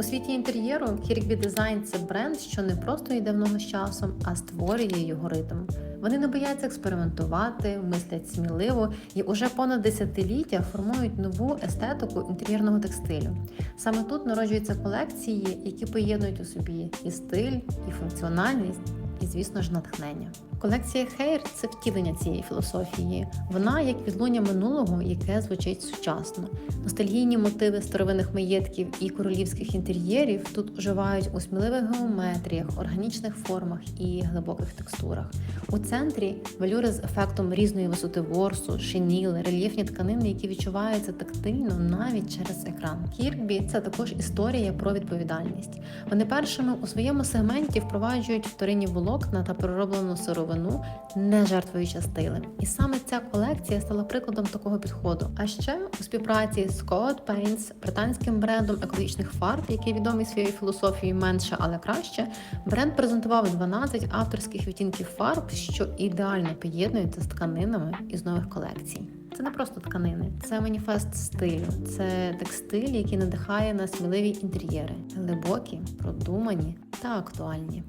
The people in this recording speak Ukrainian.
У світі інтер'єру Kirkby Design – це бренд, що не просто йде в ногу з часом, а створює його ритм. Вони не бояться експериментувати, мислять сміливо і уже понад десятиліття формують нову естетику інтер'єрного текстилю. Саме тут народжуються колекції, які поєднують у собі і стиль, і функціональність, і, звісно ж, натхнення. Колекція Hair – це втілення цієї філософії. Вона як відлуння минулого, яке звучить сучасно. Ностальгійні мотиви старовинних маєтків і королівських інтер'єрів тут оживають у сміливих геометріях, органічних формах і глибоких текстурах. У центрі велюри з ефектом різної висоти ворсу, шиніли, рельєфні тканини, які відчуваються тактильно навіть через екран. Кіркбі це також історія про відповідальність. Вони першими у своєму сегменті впроваджують вторинні волокна та перероблену сировину, не жертвуючи стилем. І саме ця колекція стала прикладом такого підходу. А ще у співпраці з Code Paints, британським брендом екологічних фарб, який відомий своєю філософією менше, але краще, бренд презентував 12 авторських відтінків фарб, що ідеально поєднуються з тканинами із нових колекцій. Це не просто тканини, це маніфест стилю, це текстиль, який надихає на сміливі інтер'єри, глибокі, продумані та актуальні.